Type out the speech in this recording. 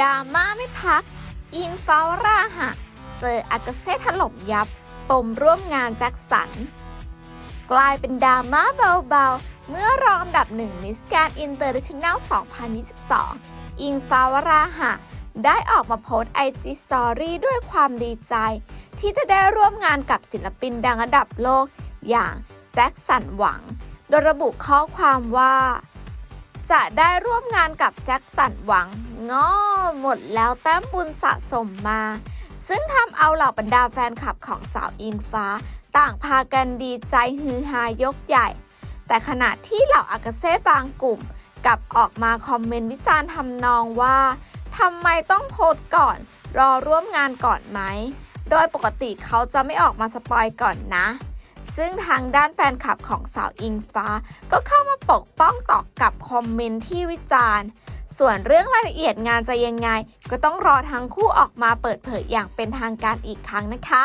ดราม่าไม่พัก อิงฟ้าวราหะ เจออากาเซ่ถล่มยับ ปมร่วมงานแจ็คสัน กลายเป็นดราม่าเบาๆ เมื่อรองอันดับหนึ่งมิสแกนอินเตอร์เนชั่นแนล 2022 อิงฟ้าวราหะ ได้ออกมาโพสต์ไอจีสตอรี่ด้วยความดีใจ ที่จะได้ร่วมงานกับศิลปินดังระดับโลก อย่างแจ็คสันหวัง โดยระบุข้อความว่าจะได้ร่วมงานกับแจ็คสันหวัง งอหมดแล้วแต้มบุญสะสมมา ซึ่งทำเอาเหล่าบรรดาแฟนคลับของสาวอิงฟ้า ต่างพากันดีใจฮือฮายกใหญ่ แต่ขณะที่เหล่าอากาเซ่บางกลุ่มกลับออกมาคอมเมนต์วิจารณ์ทำนองว่าทำไมต้องโพสก่อน รอร่วมงานก่อนไหม โดยปกติเขาจะไม่ออกมาสปอยก่อนนะ ซึ่งทางด้านแฟนคลับของสาวอิงฟ้า ก็เข้ามาปกป้องตอบกับคอมเมนต์ที่วิจารณ์ ส่วนเรื่องรายละเอียดงานจะยังไง ก็ต้องรอทั้งคู่ออกมาเปิดเผยอย่างเป็นทางการอีกครั้งนะคะ